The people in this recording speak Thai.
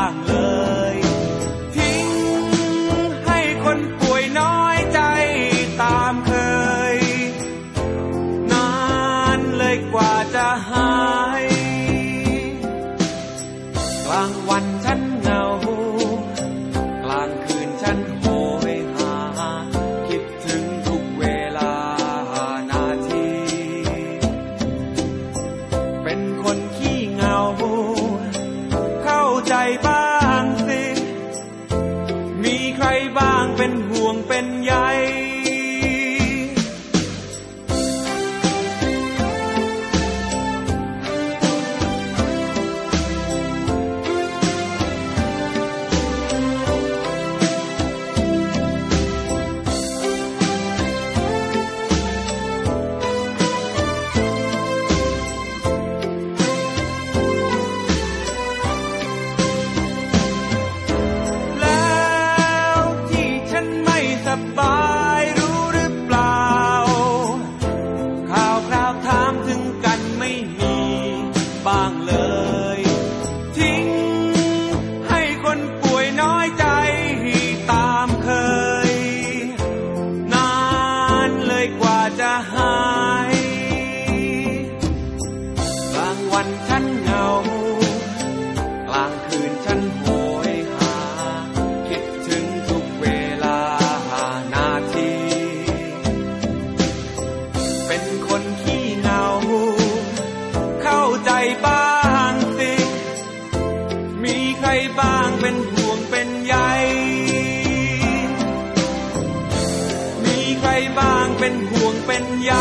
างเลย ทิ้งให้คนป่วยน้อยใจตามเคย นานเลยกว่าจะหาย กลางวันฉัน ใจบ้างสิ มีใครบ้างเป็นห่วงเป็นใย เป็นห่วงเป็นใย